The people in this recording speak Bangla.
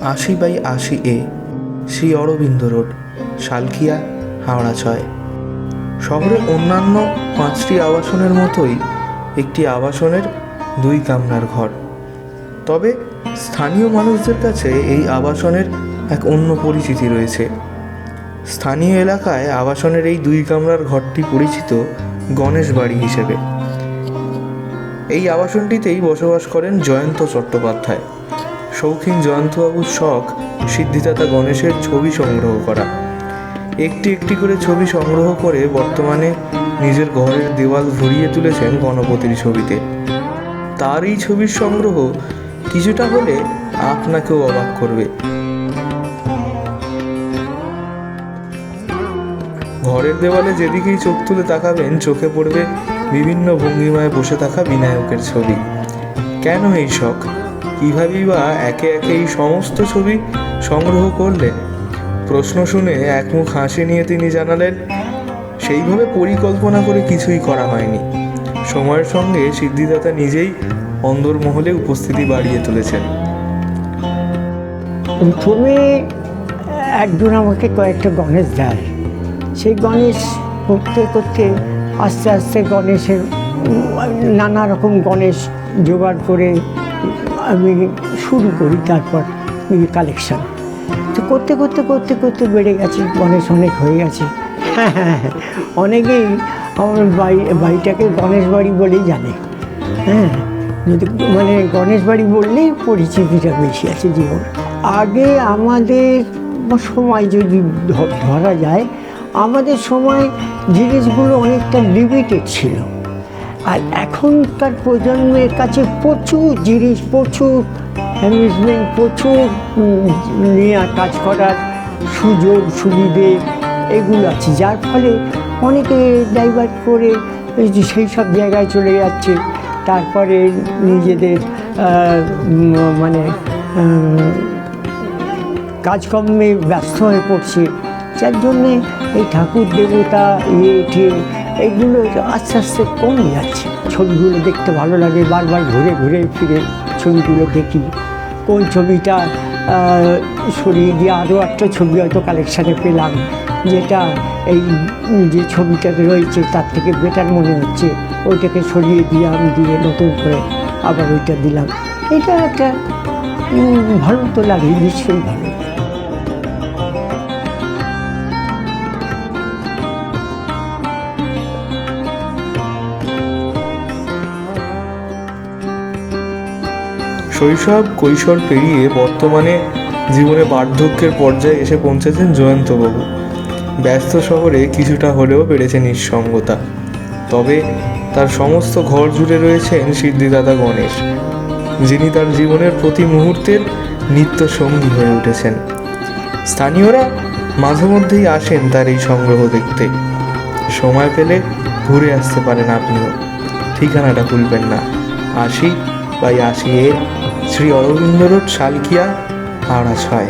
আশি বাই আশি এ, শ্রী অরবিন্দ রোড, শালকিয়া, হাওড়া ছয়। শহরের অন্যান্য পাঁচটি আবাসনের মতোই একটি আবাসনের দুই কামরার ঘর। তবে স্থানীয় মানুষদের কাছে এই আবাসনের এক অন্য পরিচিতি রয়েছে। স্থানীয় এলাকায় আবাসনের এই দুই কামরার ঘরটি পরিচিত গণেশ বাড়ি হিসেবে। এই আবাসনটিতেই বসবাস করেন জয়ন্ত চট্টোপাধ্যায়। শৌখিন জয়ন্তবাবুর শখ, সিদ্ধিদাতা গণেশের ছবি সংগ্রহ করা। একটি একটি করে ছবি সংগ্রহ করে বর্তমানে নিজের ঘরের দেওয়াল ভরিয়ে তুলেছেন গণপতির ছবিতে। তার এই ছবির সংগ্রহ কিছুটা হলে আপনাকেও অবাক করবে। ঘরের দেওয়ালে যেদিকেই চোখ তুলে তাকাবেন, চোখে পড়বে বিভিন্ন ভঙ্গিমায় বসে থাকা বিনায়কের ছবি। কেন এই শখ? কীভাবেই বা একে একে এই সমস্ত ছবি সংগ্রহ করলেন প্রশ্ন শুনে এক মুখ হাসি নিয়ে তিনি জানালেন, সেইভাবে পরিকল্পনা করে কিছুই করা হয়নি। সময়ের সঙ্গে সিদ্ধিদাতা নিজেই অন্দরমহলে উপস্থিতি বাড়িয়ে তুলেছেন। প্রথমে একজন আমাকে কয়েকটা গণেশ দেয়। সেই গণেশ করতে করতে আস্তে আস্তে গণেশের নানা রকম গণেশ জোগাড় করে আমি শুরু করি, তারপর কালেকশন তো করতে করতে করতে করতে বেড়ে গেছে গণেশ অনেক হয়ে গেছে। হ্যাঁ হ্যাঁ হ্যাঁ অনেকেই আমার বাড়ি, বাড়িটাকে গণেশ বাড়ি বলেই জানে। হ্যাঁ যদি মানে গণেশ বাড়ি বললেই পরিচিতিটা বেশি আছে জীবন আগে আমাদের সময় যদি ধরা যায়, আমাদের সময় জিনিসগুলো অনেকটা লিমিটেড ছিল। আর এখনকার প্রজন্মের কাছে প্রচুর জিনিস, প্রচুর অ্যামিউজমেন্ট প্রচুর নিয়ে কাজ করার সুযোগ, সুবিধে এগুলো আছে। যার ফলে অনেকে ডাইভার্ট করে সেই সব জায়গায় চলে যাচ্ছে। তারপরে নিজেদের মানে কাজকর্মে ব্যস্ত হয়ে পড়ছে। যার জন্যে এই ঠাকুর দেবতা ইয়ে এইগুলো আস্তে আস্তে কমে যাচ্ছে। ছবিগুলো দেখতে ভালো লাগে, বারবার ঘুরে ঘুরে ফিরে ছবিগুলো দেখি। কোন ছবিটা সরিয়ে দিয়ে আরও একটা ছবি হয়তো কালেকশানে পেলাম, যেটা এই যে ছবিটাতে রয়েছে, তার থেকে বেটার মনে হচ্ছে। ওইটাকে সরিয়ে দিয়ে আমি দিয়ে নতুন করে আবার ওইটা দিলাম। এটা একটা ভালো তো লাগে, নিশ্চয়ই ভালো। শৈশব কৈশোর পেরিয়ে বর্তমানে জীবনে বার্ধক্যের পর্যায়ে এসে পৌঁছেছেন জয়ন্তবাবু ব্যস্ত শহরে কিছুটা হলেও বেড়েছে নিঃসঙ্গতা। তবে তার সমস্ত ঘর জুড়ে রয়েছেন সিদ্ধিদাতা গণেশ, যিনি তার জীবনের প্রতি মুহূর্তের নিত্য সঙ্গী হয়ে উঠেছেন। স্থানীয়রা মাঝে মধ্যেই আসেন তার এই সংগ্রহ দেখতে। সময় পেলে ঘুরে আসতে পারেন আপনিও। ঠিকানাটা ভুলবেন না। আশি আশি এ শ্রী অরবিন্দ রোড শালকিয়া হাওড়া ছয়